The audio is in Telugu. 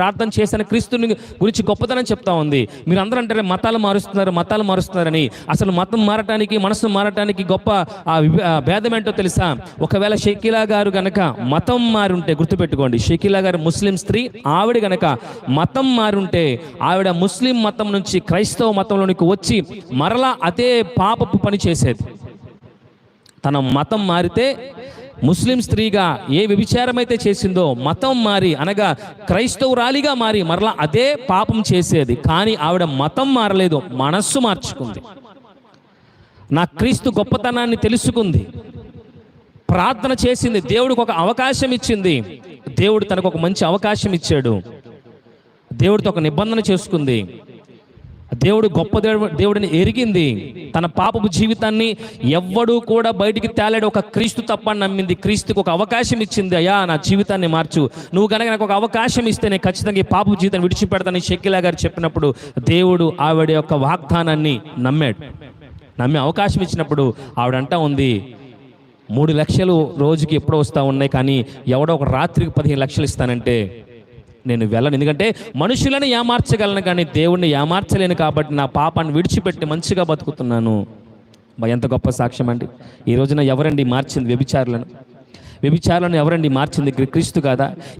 ప్రార్థన చేసిన క్రీస్తుని గురించి గొప్పతనం చెప్తా ఉంది. మీరు అందరూ అంటారు మతాలు మారుస్తున్నారు మతాలు మారుస్తున్నారని. అసలు మతం మారటానికి మనసు మారటానికి గొప్ప ఆ భేదం ఏంటో తెలుసా? ఒకవేళ షకీలా గారు గనక మతం మారుంటే గుర్తుపెట్టుకోండి. షకీలా గారు ముస్లిం స్త్రీ ఆవిడ గనక మతం మారుంటే ఆవిడ ముస్లిం మతం నుంచి క్రైస్తవ మతంలోనికి వచ్చి మరలా అదే పాపపు పని చేసేది. తన మతం మారితే ముస్లిం స్త్రీగా ఏ వ్యభిచారమైతే చేసిందో మతం మారి అనగా క్రైస్తవురాలిగా మారి మరలా అదే పాపం చేసేది. కానీ ఆవిడ మతం మారలేదు మనస్సు మార్చుకుంది. నా క్రీస్తు గొప్పతనాన్ని తెలుసుకుంది. ప్రార్థన చేసింది దేవుడికి ఒక అవకాశం ఇచ్చింది. దేవుడు తనకు ఒక మంచి అవకాశం ఇచ్చాడు. దేవుడితో ఒక నిబంధన చేసుకుంది. దేవుడు గొప్ప దేవుడు దేవుడిని ఎరిగింది. తన పాపపు జీవితాన్ని ఎవ్వడూ కూడా బయటికి తేలాడు ఒక క్రీస్తు తప్ప నమ్మింది. క్రీస్తుకు ఒక అవకాశం ఇచ్చింది. అయ్యా నా జీవితాన్ని మార్చు. నువ్వు కనుక నాకు ఒక అవకాశం ఇస్తే నేను ఖచ్చితంగా ఈ పాపపు జీవితాన్ని విడిచిపెడతానని షకిలా గారు చెప్పినప్పుడు దేవుడు ఆవిడ యొక్క వాగ్దానాన్ని నమ్మాడు. నమ్మే అవకాశం ఇచ్చినప్పుడు ఆవిడంటా ఉంది మూడు లక్షలు రోజుకి ఎప్పుడో వస్తూ ఉన్నాయి కానీ ఎవడో ఒక రాత్రికి పదిహేను లక్షలు ఇస్తానంటే నేను వెళ్ళను. ఎందుకంటే మనుషులను ఏమార్చగలను కానీ దేవుణ్ణి ఏమార్చలేను కాబట్టి నా పాపాన్ని విడిచిపెట్టి మంచిగా బతుకుతున్నాను. ఎంత గొప్ప సాక్ష్యం అండి. ఈ రోజున ఎవరండి మార్చింది వ్యభిచారులను? వ్యభిచారులను ఎవరండి మార్చింది క్రీస్తు కాదా?